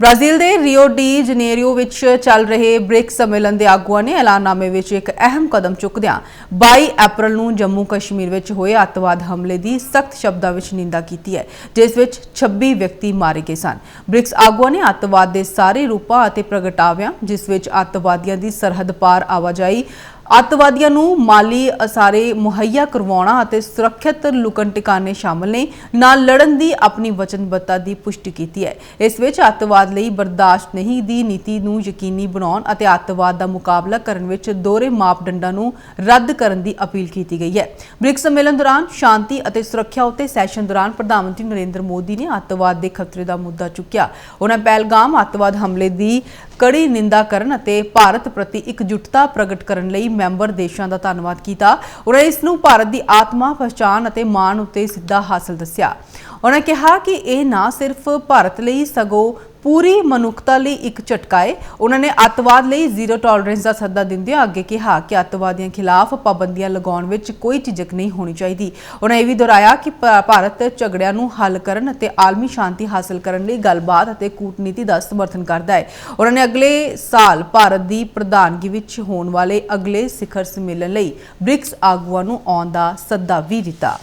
Brazil ਦੇ Rio de Janeiro ਵਿੱਚ ਚੱਲ ਰਹੇ ਬ੍ਰਿਕਸ ਸੰਮੇਲਨ ਦੇ ਆਗੂਆਂ ਨੇ ਐਲਾਨਨਾਮੇ ਵਿੱਚ ਇੱਕ ਅਹਿਮ ਕਦਮ ਚੁੱਕਦਿਆਂ 22 ਅਪ੍ਰੈਲ ਨੂੰ ਜੰਮੂ ਕਸ਼ਮੀਰ ਵਿੱਚ ਹੋਏ ਅੱਤਵਾਦ ਹਮਲੇ ਦੀ ਸਖਤ ਸ਼ਬਦਾਂ ਵਿੱਚ ਨਿੰਦਾ ਕੀਤੀ ਹੈ, ਜਿਸ ਵਿੱਚ 26 ਵਿਅਕਤੀ ਮਾਰੇ ਗਏ ਸਨ। ਬ੍ਰਿਕਸ ਆਗੂਆਂ ਨੇ ਅੱਤਵਾਦ ਦੇ ਸਾਰੇ ਰੂਪਾਂ ਅਤੇ ਪ੍ਰਗਟਾਵਿਆਂ, ਜਿਸ ਵਿੱਚ ਅੱਤਵਾਦੀਆਂ ਦੀ ਸਰਹੱਦ ਪਾਰ ਆਵਾਜਾਈ ਅੱਤਵਾਦੀਆਂ ਨੂੰ ਮਾਲੀ ਅਸਾਰੇ ਮੁਹੱਈਆ ਕਰਵਾਉਣਾ ਅਤੇ ਸੁਰੱਖਿਅਤ ਲੁਕਣ ਟਿਕਾਣੇ ਸ਼ਾਮਲ ਨੇ, ਨਾਲ ਲੜਨ ਦੀ ਆਪਣੀ ਵਚਨਬੱਧਤਾ ਦੀ ਪੁਸ਼ਟੀ ਕੀਤੀ ਹੈ। ਇਸ ਵਿੱਚ ਅੱਤਵਾਦ ਲਈ ਬਰਦਾਸ਼ਤ ਨਹੀਂ ਦੀ ਨੀਤੀ ਨੂੰ ਯਕੀਨੀ ਬਣਾਉਣ ਅਤੇ ਅੱਤਵਾਦ ਦਾ ਮੁਕਾਬਲਾ ਕਰਨ ਵਿੱਚ ਦੋਹਰੇ ਮਾਪਦੰਡਾਂ ਨੂੰ ਰੱਦ ਕਰਨ ਦੀ ਅਪੀਲ ਕੀਤੀ ਗਈ ਹੈ। ਬ੍ਰਿਕਸ ਸੰਮੇਲਨ ਦੌਰਾਨ ਸ਼ਾਂਤੀ ਅਤੇ ਸੁਰੱਖਿਆ ਉੱਤੇ ਸੈਸ਼ਨ ਦੌਰਾਨ ਪ੍ਰਧਾਨ ਮੰਤਰੀ ਨਰਿੰਦਰ ਮੋਦੀ ਨੇ ਅੱਤਵਾਦ ਦੇ ਖਤਰੇ ਦਾ ਮੁੱਦਾ ਚੁੱਕਿਆ। ਉਹਨਾਂ ਪਹਿਲਗਾਮ ਅੱਤਵਾਦ ਹਮਲੇ ਦੀ ਕੜੀ ਨਿੰਦਾ ਕਰਨ ਅਤੇ ਭਾਰਤ ਪ੍ਰਤੀ ਇਕਜੁੱਟਤਾ ਪ੍ਰਗਟ ਕਰਨ ਲਈ ਮੈਂਬਰ ਦੇਸ਼ਾਂ ਦਾ ਧੰਨਵਾਦ ਕੀਤਾ। ਉਹਨਾਂ ਇਸ ਨੂੰ ਭਾਰਤ ਦੀ ਆਤਮਾ ਪਛਾਣ ਅਤੇ ਮਾਣ ਉੱਤੇ ਸਿੱਧਾ ਹਾਸਲ ਦੱਸਿਆ। ਉਹਨਾਂ ਕਿਹਾ ਕਿ ਇਹ ਨਾ ਸਿਰਫ ਭਾਰਤ ਲਈ ਸਗੋਂ ਪੂਰੀ ਮਨੁੱਖਤਾ ਲਈ ਇੱਕ ਝਟਕਾ ਹੈ ਉਹਨਾਂ ਨੇ ਅੱਤਵਾਦ ਲਈ ਜ਼ੀਰੋ ਟੋਲਰੈਂਸ ਦਾ ਸੱਦਾ ਦਿੰਦਿਆਂ ਅੱਗੇ ਕਿਹਾ ਕਿ ਅੱਤਵਾਦੀਆਂ ਖਿਲਾਫ ਪਾਬੰਦੀਆਂ ਲਗਾਉਣ ਵਿੱਚ ਕੋਈ ਝਿਜਕ ਨਹੀਂ ਹੋਣੀ ਚਾਹੀਦੀ। ਉਹਨਾਂ ਇਹ ਵੀ ਦੁਹਰਾਇਆ ਕਿ ਭਾ- ਭਾਰਤ ਝਗੜਿਆਂ ਨੂੰ ਹੱਲ ਕਰਨ ਅਤੇ ਆਲਮੀ ਸ਼ਾਂਤੀ ਹਾਸਲ ਕਰਨ ਲਈ ਗੱਲਬਾਤ ਅਤੇ ਕੂਟਨੀਤੀ ਦਾ ਸਮਰਥਨ ਕਰਦਾ ਹੈ ਉਹਨਾਂ ਨੇ ਅਗਲੇ ਸਾਲ ਭਾਰਤ ਦੀ ਪ੍ਰਧਾਨਗੀ ਵਿੱਚ ਹੋਣ ਵਾਲੇ ਅਗਲੇ ਸਿਖਰ ਸੰਮੇਲਨ ਲਈ ਬ੍ਰਿਕਸ ਆਗੂਆਂ ਨੂੰ ਆਉਣ ਦਾ ਸੱਦਾ ਵੀ ਦਿੱਤਾ।